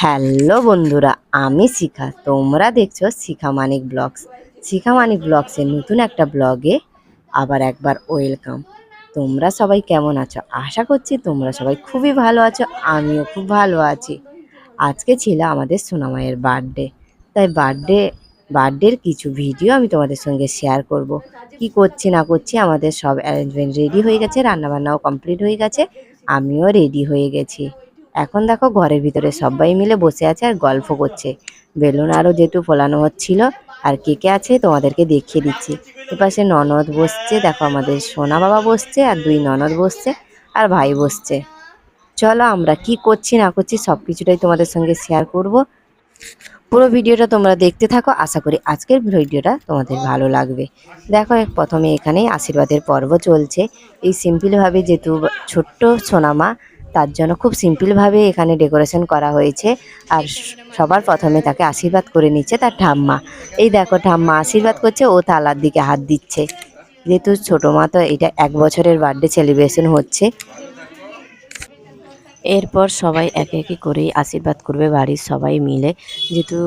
Hello বন্ধুরা, আমি শিখা। তোমরা দেখছ শিখা মানিক ব্লগস। শিখা মানিক ব্লগসের নতুন একটা ব্লগে আবার একবার ওয়েলকাম। তোমরা সবাই কেমন আছো? আশা করছি তোমরা সবাই খুবই ভালো আছো, আমিও খুব ভালো আছি। আজকে ছিল আমাদের সোনামায়ের বার্থডে। তাই বার্থডে, বার্থডের কিছু ভিডিও আমি তোমাদের সঙ্গে শেয়ার করব। কি করছি, না করছি, আমাদের সব অ্যারেঞ্জমেন্ট রেডি হয়ে গেছে, রান্নাবান্নাও কমপ্লিট হয়ে গেছে, আমিও রেডি হয়ে গেছি। এখন দেখো ঘরের ভিতরে সবাই মিলে বসে আছে আর গল্প করছে। বেলুন আরও যেহেতু ফোলানো হচ্ছিল, আর কে কে আছে তোমাদেরকে দেখিয়ে দিচ্ছি। এপাশে ননদ বসছে, দেখো আমাদের সোনা বাবা বসছে আর দুই ননদ বসছে আর ভাই বসছে। চলো আমরা কি করছি না করছি সব কিছুটাই তোমাদের সঙ্গে শেয়ার করব। পুরো ভিডিওটা তোমরা দেখতে থাকো, আশা করি আজকের ভিডিওটা তোমাদের ভালো লাগবে। দেখো প্রথমে এখানেই আশীর্বাদের পর্ব চলছে। এই সিম্পলভাবে যেহেতু ছোট্ট সোনামা তার জন্য খুব সিম্পলভাবে এখানে ডেকোরেশন করা হয়েছে। আর সবার প্রথমে তাকে আশীর্বাদ করে নিচ্ছে তার ঠাম্মা। এই দেখো, ঠাম্মা আশীর্বাদ করছে, ও তালার দিকে হাত দিচ্ছে। যেহেতু ছোটো মা তো এটা এক বছরের বার্থডে সেলিব্রেশন হচ্ছে। এরপর সবাই একে একে করেই আশীর্বাদ করবে বাড়ির সবাই মিলে যেহেতু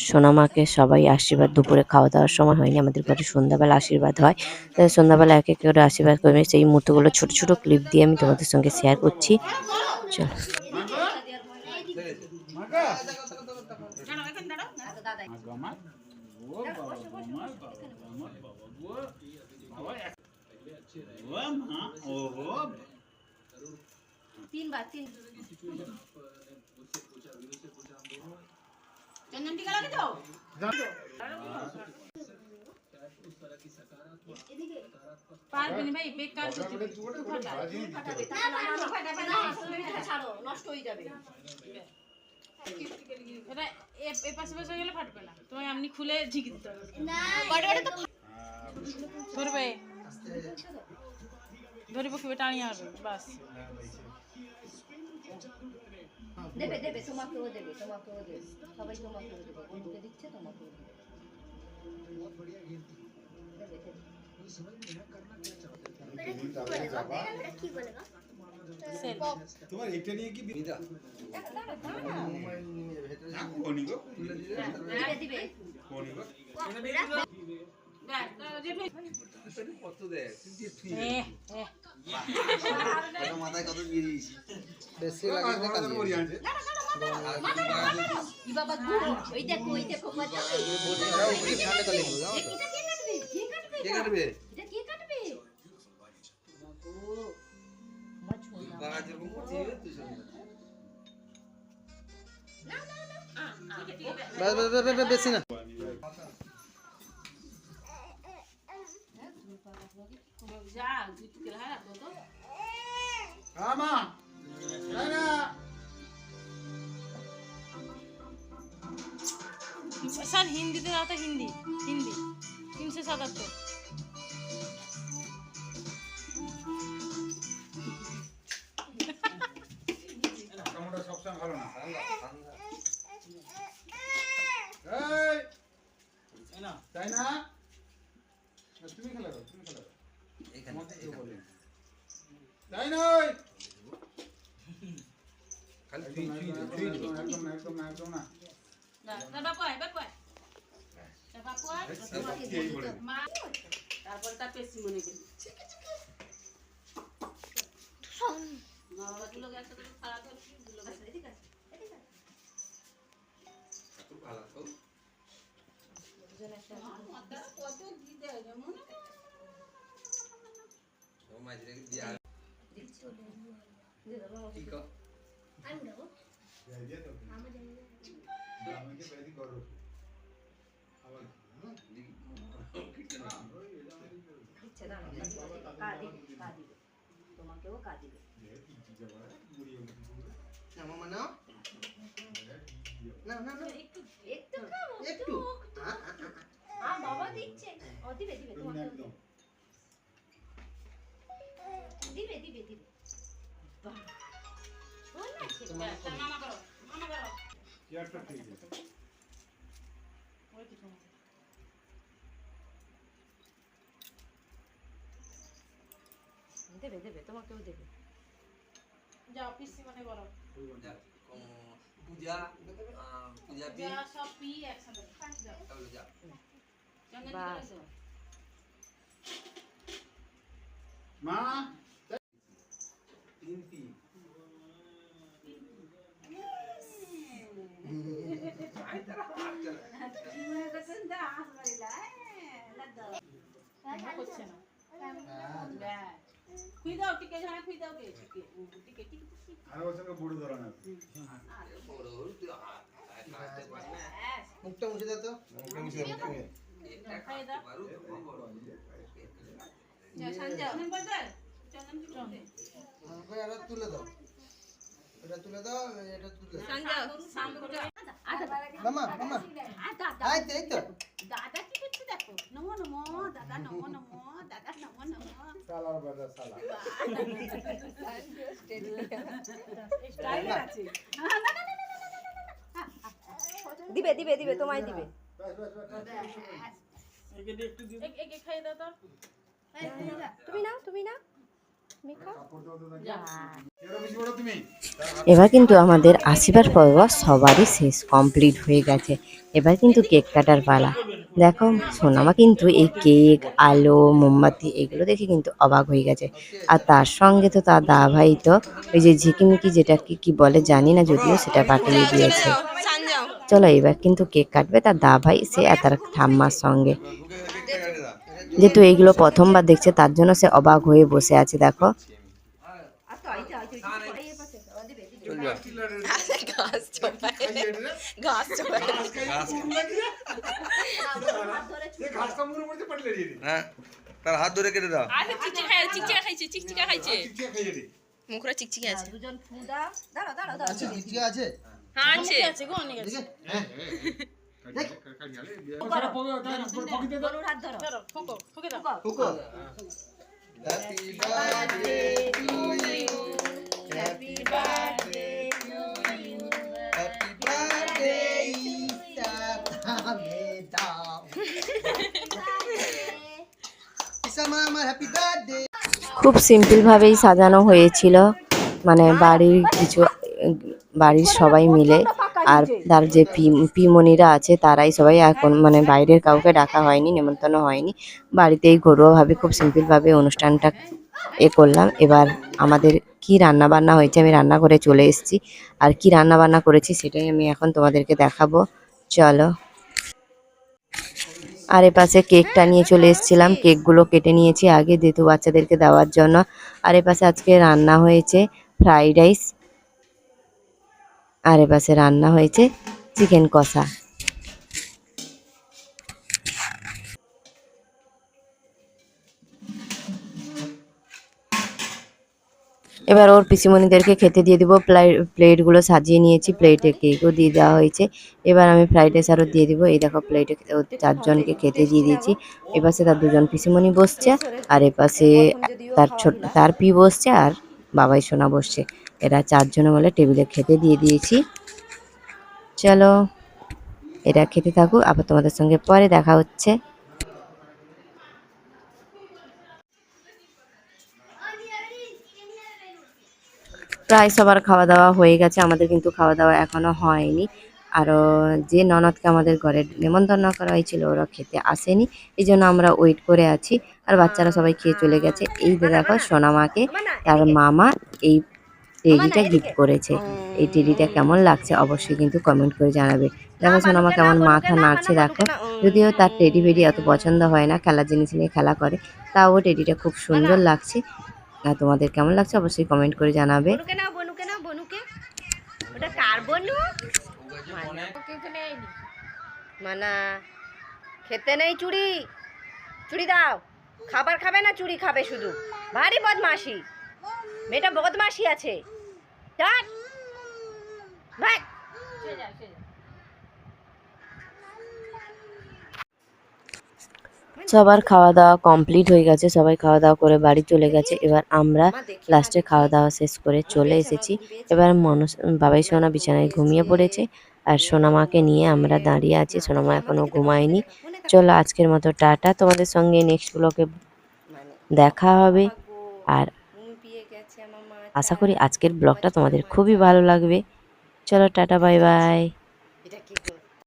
সোনামাকে সবাই আশীর্বাদ দুপুরে খাওয়া দাওয়ার সময় হয়নি আমাদের ঘরে সন্ধ্যাবেলা আশীর্বাদ হয় তাই সন্ধ্যাবেলা এক এক করে আশীর্বাদ করবে সেই মুহূর্তগুলো ছোট ছোট ক্লিপ দিয়ে আমি তোমাদের সঙ্গে শেয়ার করছি চলো তিনবার তিন চন্দন টিকা লাগে তো পারবি না ভাই বেকার ছাড়ো নষ্ট হয়ে যাবে এটা এ- পাশে পাশে গেলে ফাটবে না তোমায় এমনি খুলে ঝিকি দিতে হবে ধরবে ধরে পক্ষে টানিয়ে আসবে বাস। দেবে দেবে তোমাকেও দেবে তোমাকেও দেবে। সবাই তোমাকেও দেবে বন্ধুকে দিচ্ছে তোমাকেও দেবে। তোমার এটা নিয়ে কি বিদা দিবে মাথায় কত বেশি লাগে ই বাবা গো ওই দেখো ওই দেখো বাচ্চা কে কাটবে কে কাটবে কে কাটবে এটা কে কাটবে ও আমার ছোনা বাবা যেরকম করছে তুই শোন বেশি না না স্যার হিন্দিতে দাও তো হিন্দি হিন্দি। তিনশো সাতাত্তর। সবসময় ভালো না তাই না তুমি খেলে দাও তুমি খেলে দাও তোমাকে কেউ বলেনি। তাই নয় খালি ছুঁই ছুঁই দাও, ছুঁই দাও, একদম না একদম না একদম না তার বাপু আয় বাপু আয় তার বাপু আয় এই বলে মা তারপরে তার পেশি মনে করি। একটা করে খারাপ হচ্ছে দুলো এদিকে আমাকে করো। আবার দাঁড়াও, কা দিবে, দিবে, কা দিবে। তোমাকেও কা একটু খাও, একটু আ বাবা দিচ্ছে। ও দিবে দিবে তোমাকেও দিবে। দিবে দিবে। বাহ। আছে তার মামা মামা করো। চেয়ারটা ঠিক আছে দেবে দেবে তোমাকেও দেবে যাও পিসি মনে বুঝে পূজা আহ, পূজা পি সব পি একসাথে তাহলে যা মা তিন পি করছে না খুই দাও টিকে ঝাড়া খুই দাও কে টিকে টিকে টিকে আর ওর সঙ্গে বুড়ো ধরনের বড় হল তুই হাত হাত কাটতে পারবি না মুখটা মুছে দাও তো মুখটা মুছে মুখটা মুছে তুলে দাও এটা তুলে দাও এটা তুলে মামা মামা। এই তো এই তো। দাদা কি করছে দেখো? নমো নমো দাদা নমো নমো দাদা নমো নমো। সালার বাজার সালা স্টাইল আছে। দিবে দিবে দিবে তোমায় দিবে। তুমি নাও তুমি নাও। এবার কিন্তু আমাদের আসিবার পর্ব সবারই শেষ কমপ্লিট হয়ে গেছে। এবার কিন্তু কেক কাটার পালা। দেখো সোনামা কিন্তু এই কেক আলো মোমবাতি এগুলো দেখে কিন্তু অবাক হয়ে গেছে। আর তার সঙ্গে তো তার দা ভাই তো ওই যে ঝিকিমিকি যেটাকে কি বলে জানি না যদিও সেটা পাঠিয়ে দিয়েছে। চলো এবার কিন্তু কেক কাটবে তার দা ভাই সে আর তার ঠাম্মার সঙ্গে। যেহেতু এইগুলো প্রথমবার দেখছে তার জন্য সে অবাক হয়ে বসে আছে দেখো। হ্যাঁ তার হাত ধরে কেটে দাও। চিকচিকা খাইছে চিকচিকা খাইছে মুখরা চিকচিকা আছে। দুজন ফু দাও দাঁড়াও দাঁড়াও দাঁড়াও। আচ্ছা আছে? হ্যাঁ আছে। আছে গো অনেক আছে। ঠিক গরুর হাত ধরো। ধরো ফুকো ফুকে দাও। Foucault. Happy birthday to you happy birthday to you happy birthday Isa তামে দাও ইসা মামা হ্যাপি বার্থডে খুব সিম্পলভাবেই সাজানো হয়েছিল। মানে বাড়ির কিছু বাড়ির সবাই মিলে। আর তার যে পি- পিমনিরা আছে, তারাই সবাই এখন মানে বাইরের কাউকে ডাকা হয়নি, নেমন্তন্ন হয়নি। বাড়িতেই ঘরোয়াভাবে খুব সিম্পলভাবে অনুষ্ঠানটা এ করলাম। এবার আমাদের কি রান্না বান্না হয়েছে, আমি রান্না করে চলে এসেছি। আর কি রান্না বান্না করেছি সেটাই আমি এখন তোমাদেরকে দেখাবো। চলো। আর এপাশে কেকটা নিয়ে চলে এসেছিলাম। কেকগুলো কেটে নিয়েছি আগে যেহেতু বাচ্চাদেরকে দেওয়ার জন্য। আর এপাশে আজকে রান্না হয়েছে ফ্রাইড রাইস। আর এপাশে রান্না হয়েছে চিকেন কষা। এবার ওর পিসিমণিদেরকে খেতে দিয়ে দিব প্লেটগুলো সাজিয়ে নিয়েছি, প্লেটে কেকও দিয়ে দেওয়া হয়েছে। এবার আমি ফ্রাইড রাইস আরও দিয়ে দিব, এই দেখো প্লেটে চারজনকে খেতে দিয়ে দিয়েছি। এপাশে তার দুজন পিসিমণি বসছে, আর এপাশে তার ছোট তার পি বসছে আর বাবাই সোনা বসছে। এরা চারজনে বলে টেবিলে খেতে দিয়ে দিয়েছি। চলো, এরা খেতে থাকুক, আবার তোমাদের সঙ্গে পরে দেখা হচ্ছে। প্রায় সবার খাওয়া দাওয়া হয়ে গেছে, আমাদের কিন্তু খাওয়া দাওয়া এখনও হয়নি। আরও যে ননদকে আমাদের ঘরে নেমন্তন্ন করা হয়েছিল, ওরা খেতে আসেনি। এই জন্য আমরা ওয়েট করে আছি। আর বাচ্চারা সবাই খেয়ে চলে গেছে। এই দেখো সোনামাকে, তার মামা, এই টেডিটা গিফট করেছে। এই টেডিটা কেমন লাগছে অবশ্যই কিন্তু কমেন্ট করে জানাবে। দেখো সোনামা কেমন মাথা নাড়ছে দেখো। যদিও তার টেডি বেডি এত পছন্দ হয় না খেলার জিনিস নিয়ে খেলা করে। তাও টেডিটা খুব সুন্দর লাগছে। আর তোমাদের কেমন লাগছে অবশ্যই কমেন্ট করে জানাবে। মানা খেতে নেই চুড়ি। চুড়ি দাও। খাবার খাবে না চুড়ি খাবে শুধু। ভারী বদমাসি মেয়েটা বদমাসি আছে। সবার খাওয়া দাওয়া কমপ্লিট হয়ে গেছে সবাই খাওয়া দাওয়া করে বাড়ি চলে গেছে। এবার আমরা লাস্টে খাওয়া দাওয়া শেষ করে চলে এসেছি। এবার মনস বাবাই সোনা বিছানায় ঘুমিয়ে পড়েছে আর সোনামাকে নিয়ে আমরা দাঁড়িয়ে আছি। সোনামা এখনও ঘুমায়নি। চলো আজকের মতো টাটা তোমাদের সঙ্গে নেক্সট ব্লকে দেখা হবে। আর আশা করি আজকের ব্লগটা তোমাদের খুবই ভালো লাগবে। চলো টাটা বাই বাই।